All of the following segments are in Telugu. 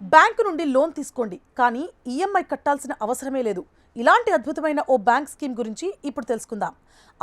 బ్యాంకు నుండి లోన్ తీసుకోండి. కానీ ఈఎంఐ కట్టాల్సిన అవసరమే లేదు. ఇలాంటి అద్భుతమైన ఓ బ్యాంక్ స్కీమ్ గురించి ఇప్పుడు తెలుసుకుందాం.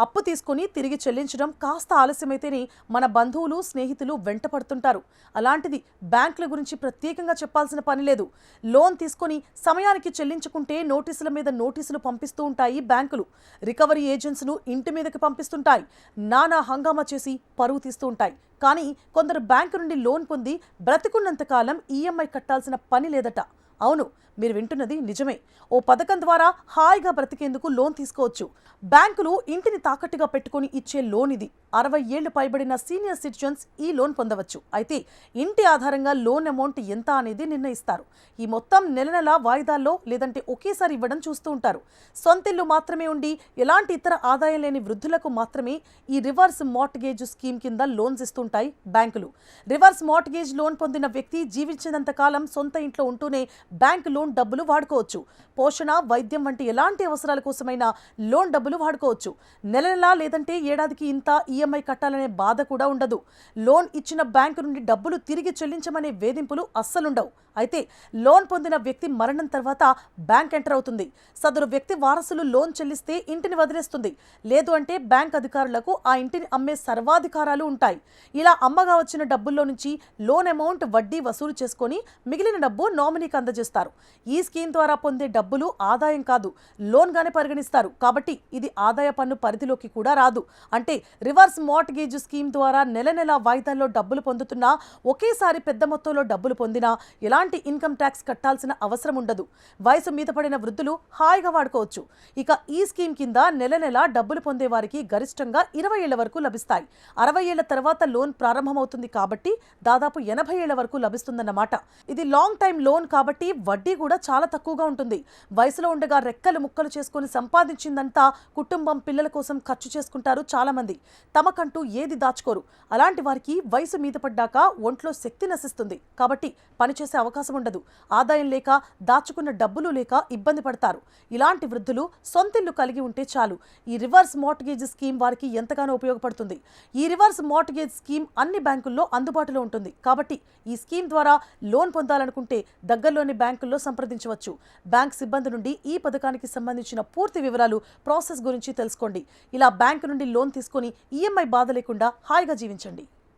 అప్పు తీసుకొని తిరిగి చెల్లించడం కాస్త ఆలస్యమైతేనే మన బంధువులు స్నేహితులు వెంట పడుతుంటారు అలాంటిది బ్యాంకుల గురించి ప్రత్యేకంగా చెప్పాల్సిన పని లేదు. లోన్ తీసుకొని సమయానికి చెల్లించుకుంటే నోటీసుల మీద నోటీసులు పంపిస్తూ ఉంటాయి బ్యాంకులు. రికవరీ ఏజెంట్స్ను ఇంటి మీదకి పంపిస్తుంటాయి. నానా హంగామా చేసి పరువు తీస్తూ ఉంటాయి. కానీ కొందరు బ్యాంకు నుండి లోన్ పొంది బ్రతికున్నంత కాలం ఈఎంఐ కట్టాల్సిన పని లేదట. అవును మీరు వింటున్నది నిజమే. ఓ పథకం ద్వారా హాయిగా బ్రతికేందుకు లోన్ తీసుకోవచ్చు. బ్యాంకులు ఇంటిని తాకట్టుగా పెట్టుకొని ఇచ్చే లోన్ ఇది. అరవై ఏళ్ళు పైబడిన సీనియర్ సిటిజన్స్ ఈ లోన్ పొందవచ్చు. అయితే ఇంటి ఆధారంగా లోన్ అమౌంట్ ఎంత అనేది నిర్ణయిస్తారు. ఈ మొత్తం నెల నెల వాయిదాల్లో లేదంటే ఒకేసారి ఇవ్వడం చూస్తూ ఉంటారు. సొంతిల్లు మాత్రమే ఉండి ఎలాంటి ఇతర ఆదాయం లేని వృద్ధులకు మాత్రమే ఈ రివర్స్ మార్ట్గేజ్ స్కీమ్ కింద లోన్స్ ఇస్తుంటాయి బ్యాంకులు. రివర్స్ మార్ట్గేజ్ లోన్ పొందిన వ్యక్తి జీవించినంత కాలం సొంత ఇంట్లో ఉంటూనే బ్యాంక్ లోన్ డబ్బులు వాడుకోవచ్చు. పోషణ వైద్యం వంటి ఎలాంటి అవసరాల కోసమైనా లోన్ డబ్బులు వాడుకోవచ్చు. నెల నెలా లేదంటే ఏడాదికి ఇంత ఈఎంఐ కట్టాలనే బాధ కూడా ఉండదు. లోన్ ఇచ్చిన బ్యాంకు నుండి డబ్బులు తిరిగి చెల్లించమనే వేధింపులు అస్సలుండవు. అయితే లోన్ పొందిన వ్యక్తి మరణం తర్వాత బ్యాంక్ ఎంటర్ అవుతుంది. సదరు వ్యక్తి వారసులు లోన్ చెల్లిస్తే ఇంటిని వదిలేస్తుంది. లేదు అంటే బ్యాంక్ అధికారులకు ఆ ఇంటిని అమ్మే సర్వాధికారాలు ఉంటాయి. ఇలా అమ్మగా వచ్చిన డబ్బుల్లో నుంచి లోన్ అమౌంట్ వడ్డీ వసూలు చేసుకొని మిగిలిన డబ్బు నామినీకి అందజేస్తారు. ఈ స్కీమ్ ద్వారా పొందే డబ్బులు ఆదాయం కాదు లోన్గానే పరిగణిస్తారు. కాబట్టి ఇది ఆదాయ పన్ను పరిధిలోకి కూడా రాదు. అంటే రివర్స్ మార్ట్గేజ్ స్కీమ్ ద్వారా నెల నెల వాయిదాల్లో డబ్బులు పొందుతున్నా ఒకేసారి పెద్ద మొత్తంలో డబ్బులు పొందినా ఎలాంటి ఇన్కమ్ ట్యాక్స్ కట్టాల్సిన అవసరం ఉండదు. వయసు మీద పడిన వృద్ధులు హాయిగా వాడుకోవచ్చు. ఇక ఈ స్కీమ్ కింద నెల నెల డబ్బులు పొందే వారికి గరిష్టంగా ఇరవై ఏళ్ళ వరకు లభిస్తాయి. అరవై ఏళ్ళ తర్వాత లోన్ ప్రారంభమవుతుంది కాబట్టి దాదాపు ఎనభై ఏళ్ళ వరకు లభిస్తుందన్నమాట. ఇది లాంగ్ టైం లోన్ కాబట్టి వడ్డీ కూడా చాలా తక్కువగా ఉంటుంది. వయసులో ఉండగా రెక్కలు ముక్కలు చేసుకొని సంపాదించిందంతా కుటుంబం పిల్లల కోసం ఖర్చు చేసుకుంటారు చాలామంది. తమకంటూ ఏది దాచుకోరు. అలాంటి వారికి వయసు మీద పడ్డాక ఒంట్లో శక్తి నశిస్తుంది. కాబట్టి పనిచేసే అవకాశం ఉండదు. ఆదాయం లేక దాచుకున్న డబ్బులు లేక ఇబ్బంది పడతారు. ఇలాంటి వృద్ధులు సొంతిల్లు కలిగి ఉంటే చాలు. ఈ రివర్స్ మార్ట్గేజ్ స్కీమ్ వారికి ఎంతగానో ఉపయోగపడుతుంది. ఈ రివర్స్ మార్ట్గేజ్ స్కీమ్ అన్ని బ్యాంకుల్లో అందుబాటులో ఉంటుంది. కాబట్టి ఈ స్కీమ్ ద్వారా లోన్ పొందాలనుకుంటే దగ్గరలోని బ్యాంకుల్లో సంప్రదించవచ్చు. బ్యాంక్ సిబ్బంది నుండి ఈ పథకానికి సంబంధించిన పూర్తి వివరాలు ప్రాసెస్ గురించి తెలుసుకోండి. ఇలా బ్యాంకు నుండి లోన్ తీసుకొని ఈఎంఐ బాధ లేకుండా హాయిగా జీవించండి.